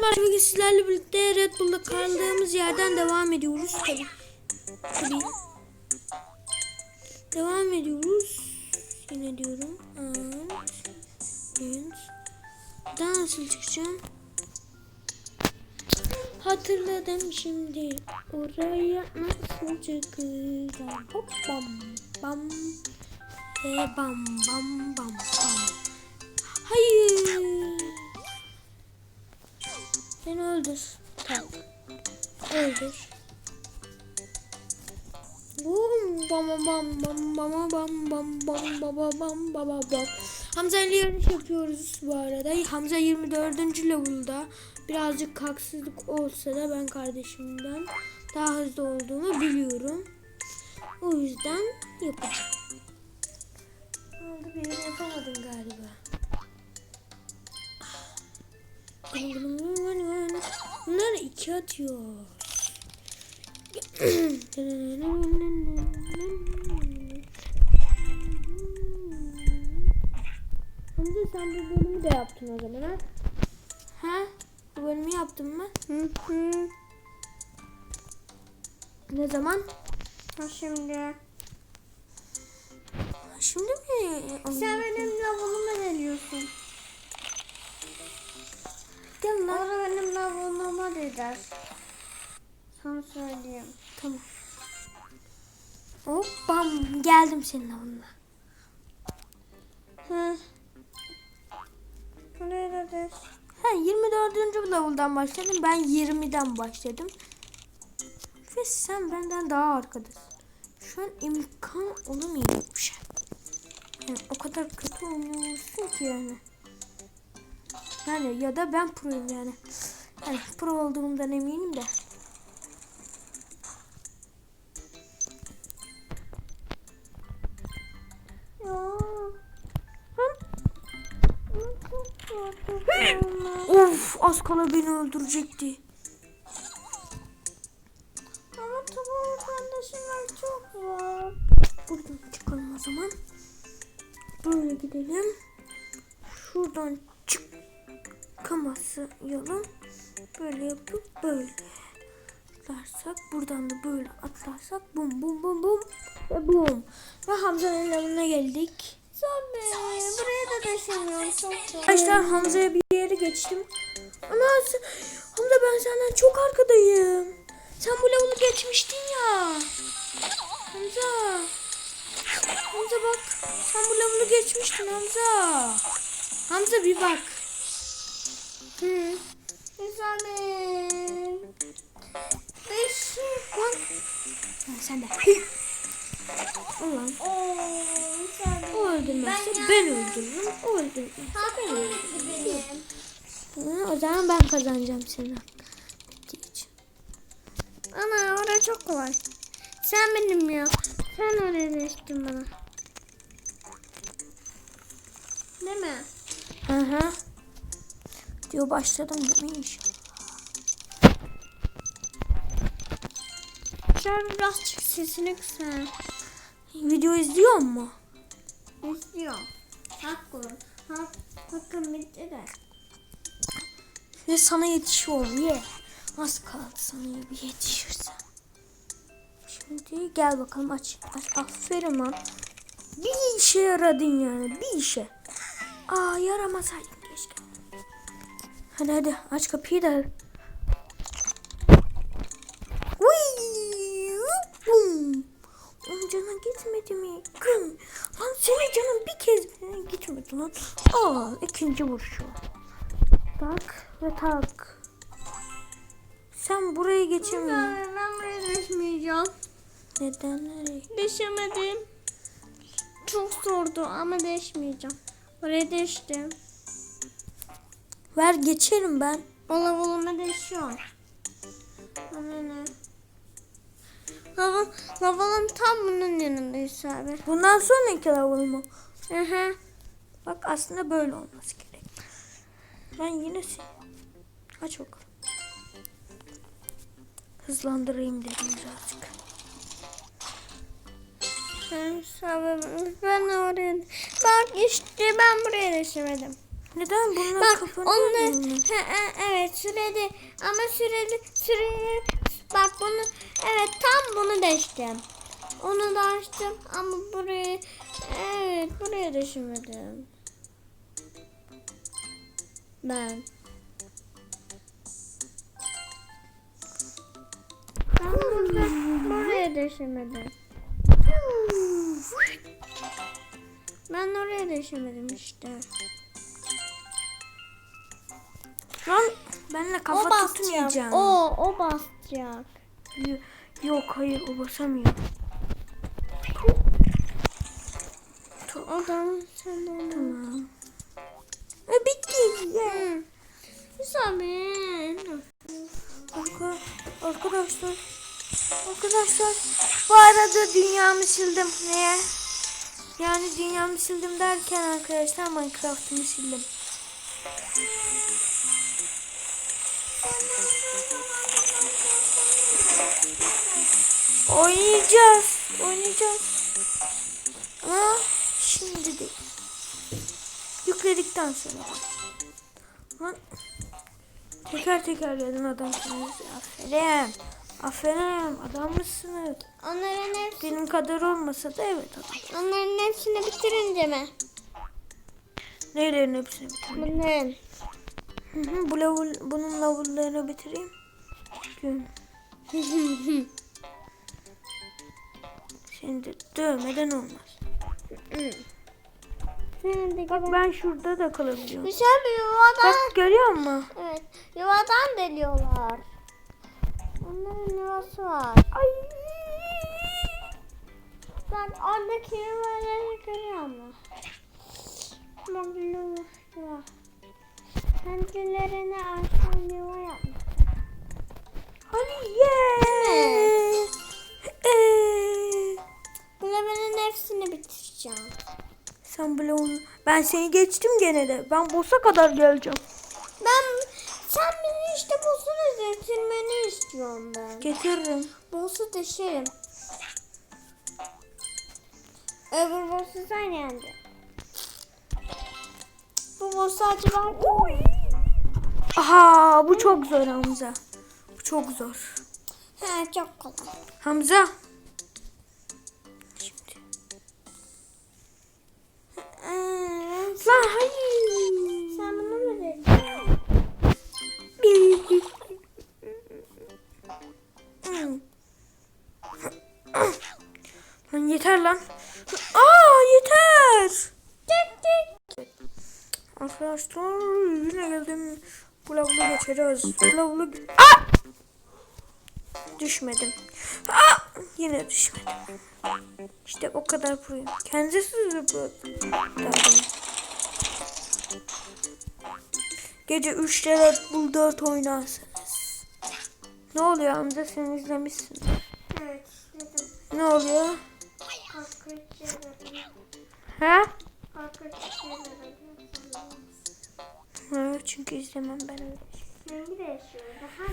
Merhaba bugün sizlerle birlikte Red Bull'da kaldığımız yerden devam ediyoruz tabi. Tabi. Devam ediyoruz. Yine diyorum. And, and. Daha nasıl çıkacağım? Hatırladım şimdi. Oraya nasıl çıkacağım? Hop bam bam. Ve bam bam bam bam. Hayır. Beni öldür. Tamam. Öldür. Hamza ile yarış yapıyoruz bu arada. Hamza 24. level'da. Birazcık haksızlık olsa da ben kardeşimden daha hızlı olduğumu biliyorum. O yüzden yapacağım. Oldu birini yapamadın galiba. Bunlar iki atıyor. Hamza sen bu bölümü de yaptın o zaman ha? Ha? Bu bölümü yaptın mı? Hı hı. Ne zaman? Ha şimdi. Şimdi mi? Sen benim lavunumu deliyorsun. Gel lan. Da benim lavunuma der. Sana söyleyeyim. Tamam. Hop bam geldim senin avına. Hı. Buraya da. Ha 24. level'dan başladım. Ben 20'den başladım. Ve sen benden daha arkadasın. Şu an imkan olamayacak bir şey. Yani o kadar kötü oynuyorsun ki yani. Yani ya da ben proyum yani. Yani pro olduğumdan eminim de. Of az kala beni öldürecekti. Ama tavuğun kardeşimler çok zor. Buradan çıkalım o zaman. Böyle gidelim. Şuradan çıkaması yolun. Böyle yapıp böyle atlarsak buradan da böyle atlarsak bum bum bum bum ve bum. Ve Hamza'nın yanına geldik. Tabii. Buraya da. Çok zor. Arkadaşlar Hamza'ya bir yere geçtim. Ana Hamza ben senden çok arkadayım. Sen bu level'ı geçmiştin ya. Hamza. Hamza bak. Sen bu level'ı geçmiştin Hamza. Hamza bir bak. Hı. Güzelim. Beş. Bak. Ha, sen de. Ulan. O öldürmezse Ben ben, öldürürüm. O öldürmezse ben öldürürüm. O zaman ben kazanacağım seni. Ana orada çok kolay. Sen benim ya. Sen oraya değiştin bana. Değil mi? Hı hı. Diyor başladım değil mi inşallah. Sen biraz çık sesini kısa. Video izliyor mu? İstiyorum. Hakkı. Hak, hakkım bitti de. Ve sana yetişiyor ye. Az kaldı sana bir yetişirse. Şimdi gel bakalım aç. aç. Aferin lan. Bir işe yaradın yani bir işe. Aa yaramasaydın keşke. Hadi hadi aç kapıyı da. Uy, bum. Onun canı gitmedi mi? Güm. Lan senin canın bir kez gitmedi lan. Aa ikinci vuruşu. Tak ve tak. Sen burayı geçemiyorsun. Ben, ben buraya değişmeyeceğim. Neden nereye? Değişemedim. Çok zordu ama değişmeyeceğim. Oraya değiştim. Ver geçerim ben. Olama değişiyorum. Ana ne? Lavam, lavalım tam bunun yanındayız abi. Bundan sonraki level mu? Hı hı. Bak aslında böyle olması gerek. Ben yine seni. Aç bakalım. Hızlandırayım dedim birazcık. Ben, ben oraya... Bak işte ben buraya değişemedim. Neden bunlar Bak kapanıyor onlar ha, ha, evet süreli ama süreli süreli bak bunu evet tam bunu deştim. Onu da açtım ama burayı evet buraya düşürmedim. Ben. Ben burada buraya düşürmedim. Ben oraya düşürmedim işte. Lan benimle kafa o tutmayacağım. O, o basacak. Yok hayır o basamıyor. O da sen de onu. Tamam. E, bitti. Hı. Hüsamettin. Arka- Arkadaşlar. Arkadaşlar. Bu arada dünyamı sildim. Neye? Yani dünyamı sildim derken arkadaşlar Minecraft'ımı sildim. Oynayacağız. Oynayacağız. Ama şimdi değil. Yükledikten sonra. Lan. Teker teker gelin adamsınız. Aferin. Aferin. Adam mısınız? Onların hepsi, Benim kadar olmasa da evet adam. onların hepsini bitirince mi? Neylerin hepsini bitireyim. Bunların. Hı hı, Bu level, bunun level'larını bitireyim. Şimdi dövmeden olmaz. Bak ben şurada da kalabiliyorum. Güzel bir yuvadan. Bak görüyor musun? Evet. Yuvadan deliyorlar. Onların yuvası var. Ay. Bak oradaki yuvaları görüyor musun? Bak yuva. Kendilerine açan yuva yapmış. Hadi ye. Bu levelin hepsini bitireceğim. sen bloğun. Ben seni geçtim gene de. Ben boss'a kadar geleceğim. Ben sen beni işte boss'unu getirmeni istiyorum ben. Getiririm. Boss'u deşerim. Öbür boss'u sen yendin. Bu boss'u acaba Aha bu çok zor Hamza. Bu çok zor. He çok kolay. Hamza. Şimdi. Lan hayır. sen bunu mu dedin? Lan yeter lan. Aa yeter. Tık tık. Arkadaşlar yine geldim. Bu lavulu geçeriz. Bu lavulu... Aa! Düşmedim. Aa! Yine düşmedim. İşte o kadar proyum. Kendisi zıpladı. Gece 3'te Red Bull 4 oynarsınız. Ne oluyor Hamza sen izlemişsin. Evet dedim. Ne oluyor? Korkunç. Ha? Korkunç şeyler. Ha, çünkü izlemem ben öyle. Rengi değişiyor. Daha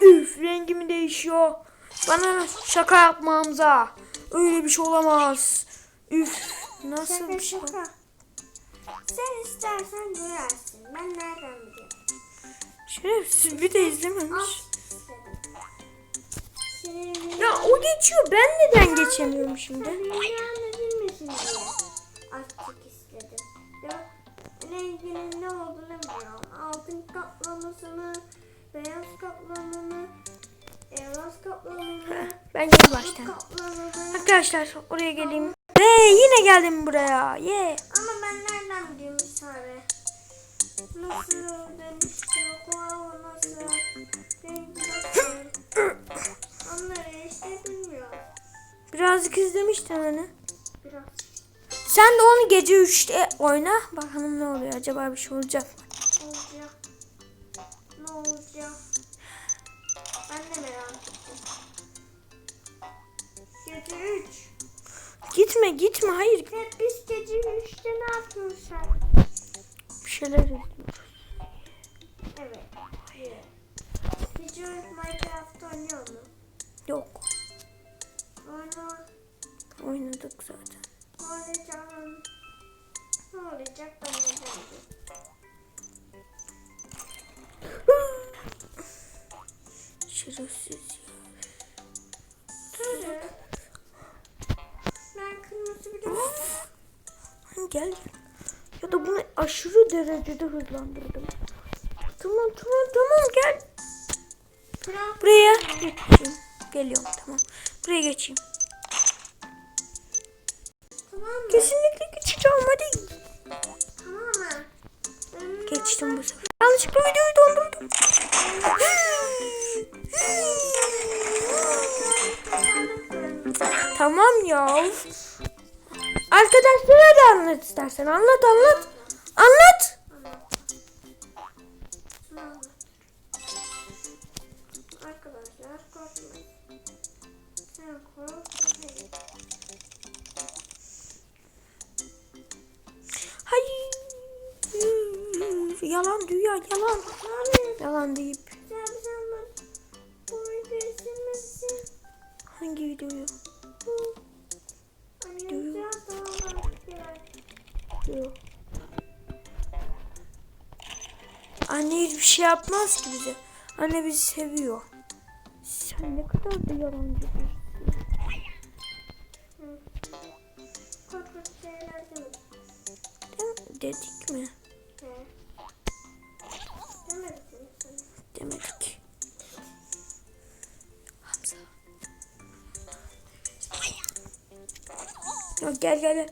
ne? Üf rengimi değişiyor. Bana şaka yapma Hamza. Öyle bir şey olamaz. Üf nasıl Şaka bir şey? şaka. Sen istersen görersin. Ben nereden biliyorum? Şerefsiz bir de izlememiş. Ya o geçiyor ben neden geçemiyorum şimdi? Kaplamını, Ben bu baştan. Arkadaşlar oraya geleyim. Hey yine geldim buraya. Ye. Ama ben nereden bileyim Sare? Nasıl dönüşüyor, kuava nasıl? Onları işte bilmiyorum. Birazcık izlemiştim hani. Biraz. Sen de onu gece 3'te oyna. Bakalım ne oluyor acaba bir şey olacak mı? 3. Gitme gitme hayır. Hep biz gece 3'te ne yapıyoruz sen? Bir şeyler izliyorum. Evet. Evet. Gece 3 Minecraft oynuyor mu? Yok Oyna. oynadık zaten. Oynayacağım. Ne olacak ben bilmiyorum. Şerefsiz ya. Gel. Ya da bunu aşırı derecede hızlandırdım. Tamam tamam tamam gel. Buraya geçeyim. Geliyorum tamam. Buraya geçeyim. tamam mı? Kesinlikle geçeceğim hadi. Tamam mı? Geçtim bu sefer. Yanlışlıkla videoyu dondurdum. tamam ya. Arkadaşlara da anlat istersen. Anlat anlat. Anlat. Hayır. Yalan dünya yalan. Yalan deyip. Anne hiçbir şey yapmaz ki bize. Anne bizi seviyor. Sen ne kadar da yalancı. Dem- Dedik mi? Demedik. Hamza. Ya gel gel gel.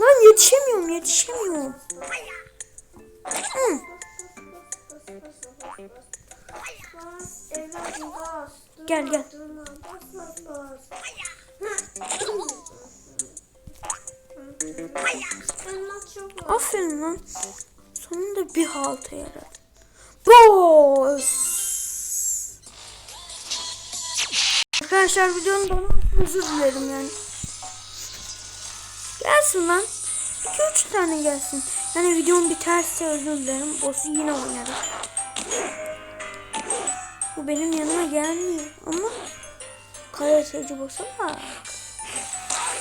Lan yetişemiyorum yetişemiyorum. Gel, gel. Aferin lan. Sonunda bir halta yaradı. Boss. Arkadaşlar videonun bana özür dilerim yani. Gelsin lan. 2-3 tane gelsin. Yani videom biterse özür dilerim. Boss'u yine oynarım. Bu benim yanıma gelmiyor ama karateci boss'a bak.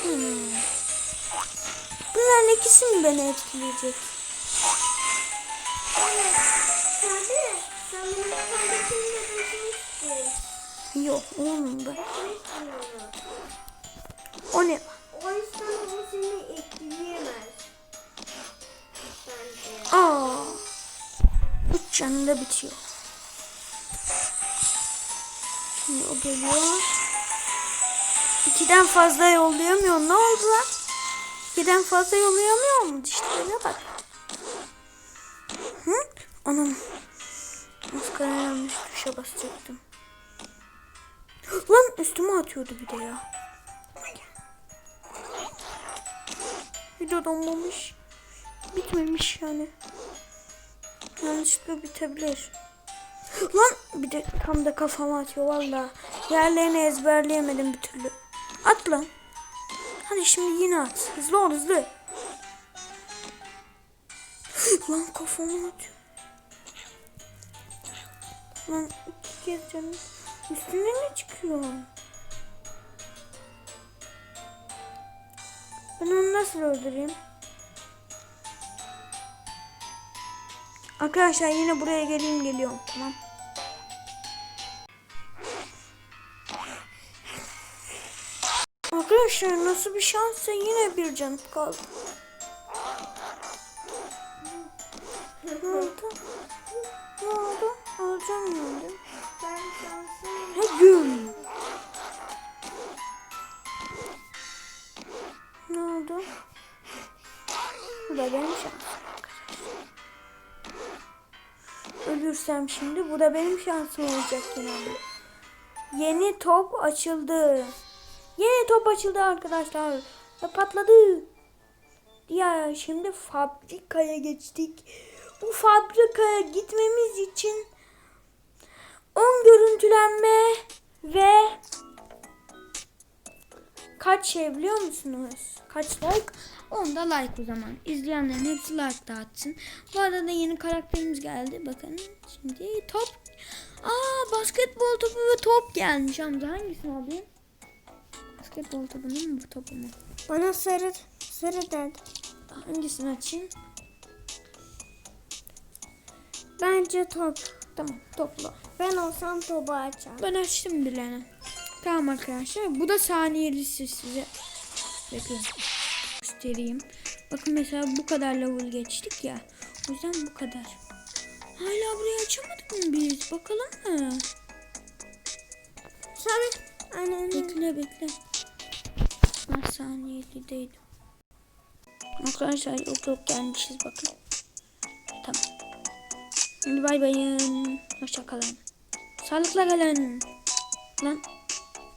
Hmm. Bunların ikisi mi beni etkileyecek? Yok da. Konuşmuyorum. O ne? O yüzden o seni etkileyemez. Bence. Aa. Üç canında bitiyor. Şimdi o geliyor. İkiden fazla yollayamıyor. Ne oldu lan? İkiden fazla yollayamıyor mu? Dişlerine bak. Hı? Anam. Maskara yanlış tuşa basacaktım. Lan üstüme atıyordu bir de ya. Video donmamış. Bitmemiş yani. Yanlışlıkla bitebilir. Lan bir de tam da kafama atıyor valla. Yerlerini ezberleyemedim bir türlü. At lan. Hadi şimdi yine at. Hızlı ol hızlı. lan kafama atıyor. Lan iki kez canım. Üstüne ne çıkıyor? Ben onu nasıl öldüreyim? Arkadaşlar yine buraya geleyim geliyorum tamam. Arkadaşlar nasıl bir şanssa yine bir canım kaldı. Ne oldu? Ne oldu? Alacağım yani. Oldu? Bu da benim şansım. Ölürsem şimdi bu da benim şansım olacak yine. Yeni top açıldı. Yeni top açıldı arkadaşlar. Ve patladı. Ya şimdi fabrikaya geçtik. Bu fabrikaya gitmemiz için 10 görüntülenme ve kaç şey biliyor musunuz? Kaç like? 10 da like o zaman. İzleyenlerin hepsi like dağıtsın. Bu arada da yeni karakterimiz geldi. Bakın şimdi top. Aa basketbol topu ve top gelmiş Hamza. Hangisini alayım? Basketbol topu mu bu topu mu? Bana sarı sarı dedi. Hangisini açayım? Bence top. Tamam topla. Ben olsam topu açarım. Ben açtım Dilan'a. Tamam arkadaşlar. Bu da saniyelisi size. Bekle. Göstereyim. Bakın mesela bu kadar level geçtik ya. O yüzden bu kadar. Hala burayı açamadık mı biz? Bakalım mı? Sarı. Aynen. Bekle bekle. Ben saniyelideydim. Arkadaşlar yok yok gelmişiz bakın. Tamam. Hadi bay bayın. Hoşça kalın. Sağlıkla kalın. Lan